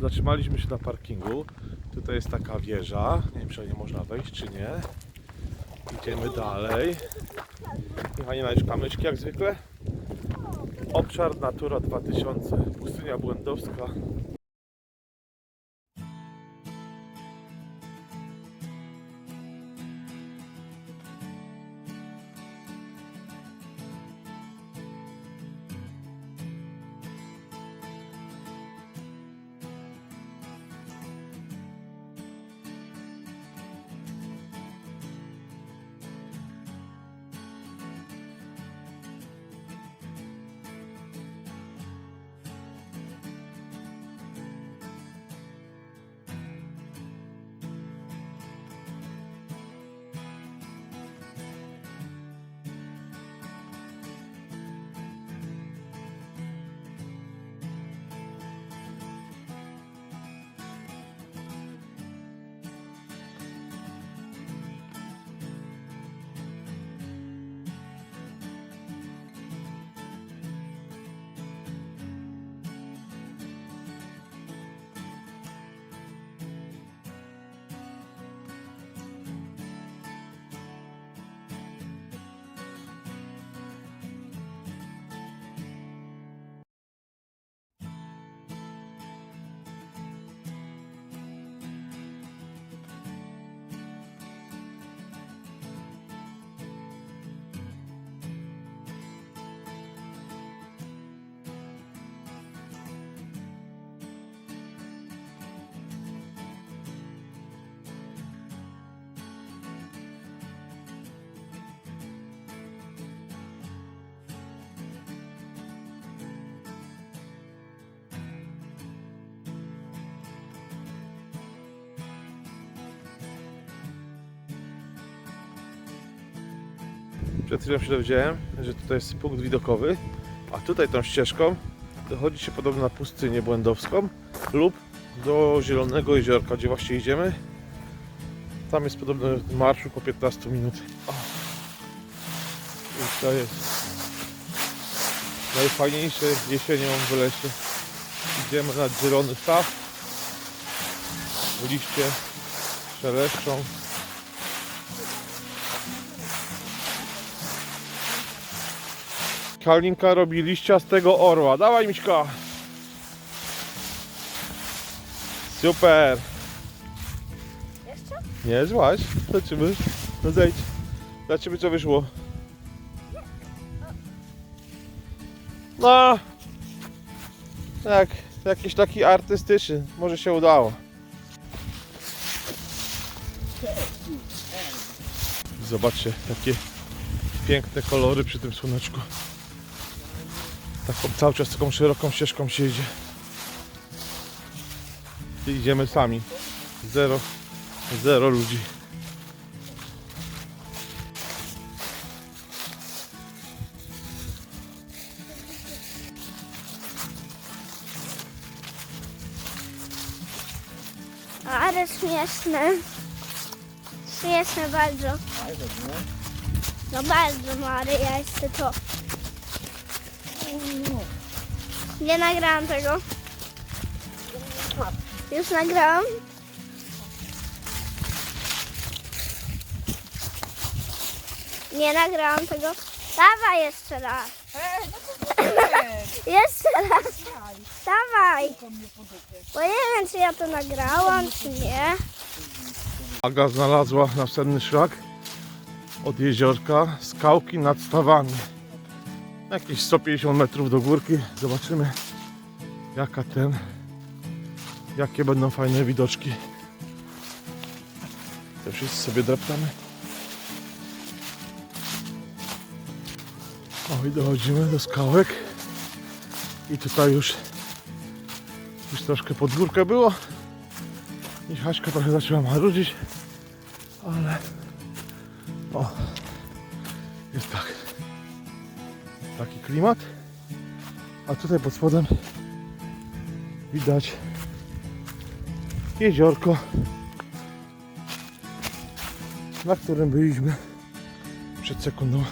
Zatrzymaliśmy się na parkingu. Tutaj jest taka wieża. Nie wiem, czy nie można wejść, czy nie. Idziemy dalej. Fajnie znaleźć kamyczki, jak zwykle. Obszar Natura 2000. Pustynia Błędowska. Przed chwilą się dowiedziałem, że tutaj jest punkt widokowy, a tutaj tą ścieżką dochodzi się podobno na pustynię błędowską lub do Zielonego Jeziorka, gdzie właśnie idziemy. Tam jest podobno marsz około 15 minut. O. I to jest najfajniejsze jesienią w lesie. Idziemy nad zielony staw. Liście szeleszczą. Kalinka robi liścia z tego orła. Dawaj Miśka! Super! Jeszcze? Nie, złaś. Zobaczymy. No zejdź. Zobaczymy co wyszło. No. Tak, jakiś taki artystyczny. Może się udało. Zobaczcie, jakie piękne kolory przy tym słoneczku. Taką cały czas taką szeroką ścieżką się idzie. I idziemy sami. Zero, zero ludzi. Ale śmieszne. Śmieszne bardzo. No bardzo, Mary, ja to. Nie nagrałam tego. Już nagrałam. Nie nagrałam tego. Dawaj jeszcze raz. Jeszcze raz. Dawaj. Bo nie wiem, czy ja to nagrałam, czy nie. Aga znalazła następny szlak od jeziorka, skałki nad stawami. Jakieś 150 metrów do górki. Zobaczymy jaka ten, jakie będą fajne widoczki. To wszyscy sobie dreptamy. O i dochodzimy do skałek. I tutaj już już troszkę pod górkę było. I Haśka trochę zaczęła marudzić, ale o, jest tak taki klimat. A tutaj pod spodem widać jeziorko, na którym byliśmy przed sekundą.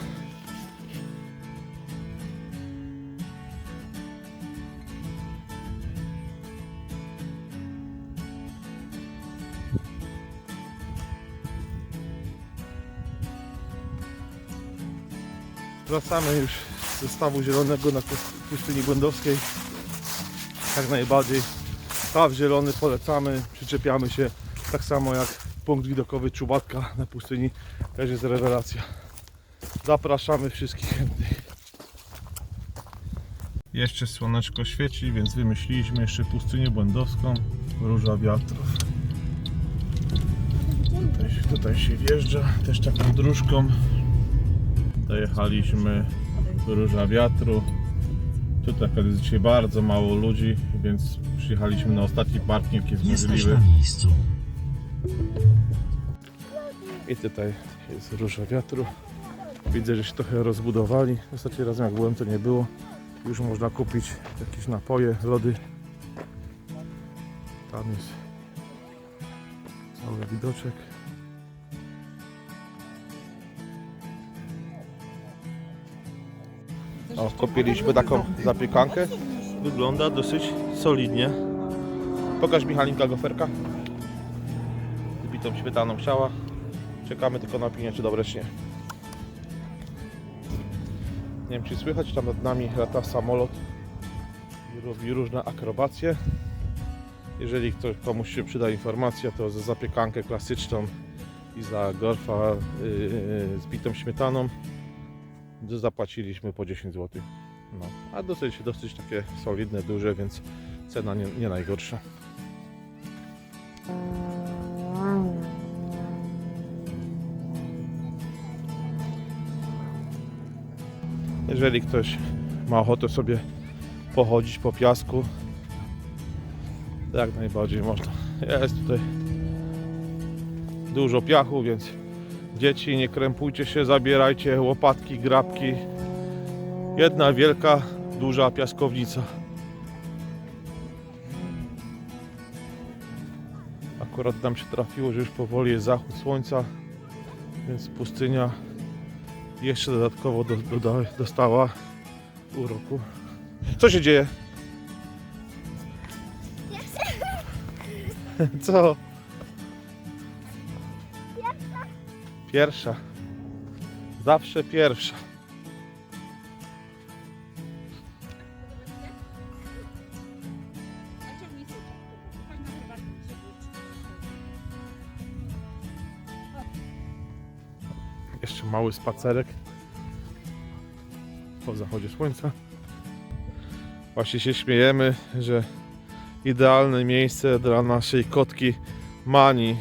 Wracamy już ze stawu zielonego na pust- pustyni Błędowskiej. Jak najbardziej. Staw zielony polecamy, przyczepiamy się. Tak samo jak punkt widokowy Czubatka na pustyni. Też jest rewelacja. Zapraszamy wszystkich chętnych. Jeszcze słoneczko świeci, więc wymyśliliśmy jeszcze pustynię błędowską. Róża wiatrów. Tutaj, tutaj się wjeżdża też taką dróżką. Dojechaliśmy Róża Wiatru. Tutaj jest dzisiaj bardzo mało ludzi, więc przyjechaliśmy na ostatni parking, jest Jesteś możliwy. na miejscu. I tutaj jest Róża Wiatru. Widzę, że się trochę rozbudowali. Ostatni raz jak byłem to nie było. Już można kupić jakieś napoje, lody. Tam jest cały widoczek. O, kupiliśmy taką zapiekankę. Wygląda dosyć solidnie. Pokaż Michalinka goferka. Z bitą śmietaną ciała. Czekamy tylko na opinię, czy dobre, czy nie. Nie wiem, czy słychać, tam nad nami lata samolot i robi różne akrobacje. Jeżeli ktoś, komuś się przyda informacja, to za zapiekankę klasyczną i za gorfa yy, z bitą śmietaną zapłaciliśmy po 10 zł. No, a dosyć, dosyć takie solidne, duże, więc cena nie, nie najgorsza. Jeżeli ktoś ma ochotę sobie pochodzić po piasku, jak najbardziej można. Jest tutaj dużo piachu, więc dzieci nie krępujcie się, zabierajcie łopatki, grabki. Jedna wielka, duża piaskownica. Akurat nam się trafiło, że już powoli jest zachód słońca, więc pustynia jeszcze dodatkowo do, doda, dostała uroku. Co się dzieje? Co? Pierwsza. Zawsze pierwsza. Jeszcze mały spacerek po zachodzie słońca. Właśnie się śmiejemy, że idealne miejsce dla naszej kotki Mani.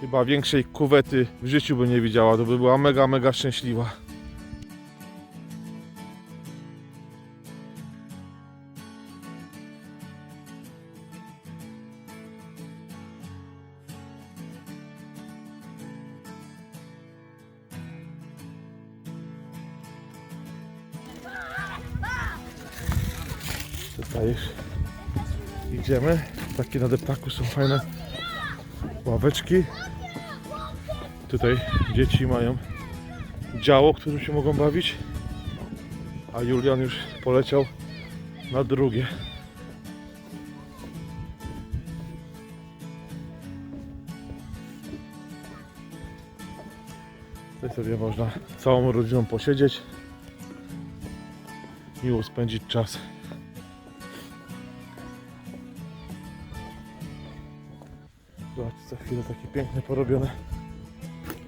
Chyba większej kuwety w życiu by nie widziała, to by była mega, mega szczęśliwa. Tutaj już idziemy. Takie na deptaku są fajne ławeczki. Tutaj dzieci mają działo, którym się mogą bawić. A Julian już poleciał na drugie. Tutaj sobie można całą rodziną posiedzieć. Miło spędzić czas. Zobaczcie, za chwilę takie piękne porobione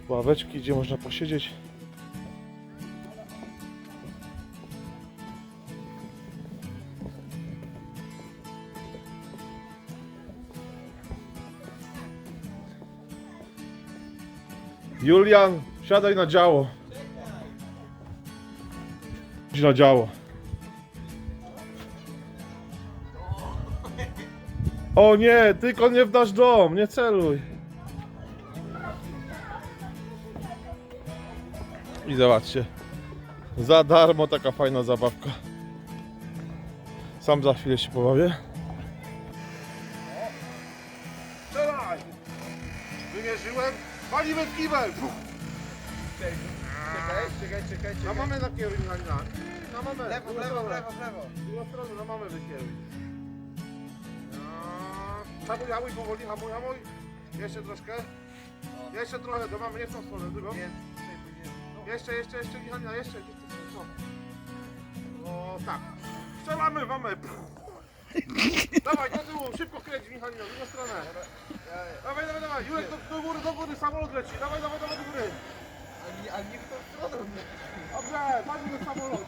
ławeczki, gdzie można posiedzieć. Julian, siadaj na działo. Idź na działo. O nie, tylko nie w nasz dom, nie celuj. I zobaczcie. Za darmo taka fajna zabawka. Sam za chwilę się pobawię. Strzelaj! Wymierzyłem, palimy w kibel! Czekaj, czekaj, czekaj, Na czekaj. mamę nakieruj, na, na, na mamę. Lewo, drugą lewo, lewo, lewo. Drugą stronę, na mamę wykieruj. No. Hamuj, hamuj powoli, hamuj, hamuj. Jeszcze troszkę. Jeszcze trochę do mamy, nie w tą stronę, drugą. Nie, pójdzie. Jeszcze, jeszcze, jeszcze, Michania, jeszcze. O tak. Strzelamy, mamy. Dawaj, do tyłu, szybko kręć Michalino, w drugą stronę. Dawaj, dawaj, dawaj. Jurek, do, do góry, do góry, samolot leci. Dawaj, dawaj, dawaj, do góry. A, niech to stroną mnie. Dobrze, patrz na samolot.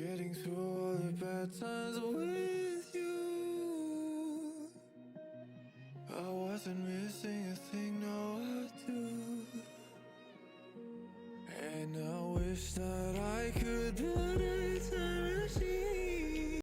Getting through all the bad times with you. I wasn't missing a thing, no, I do. And I wish that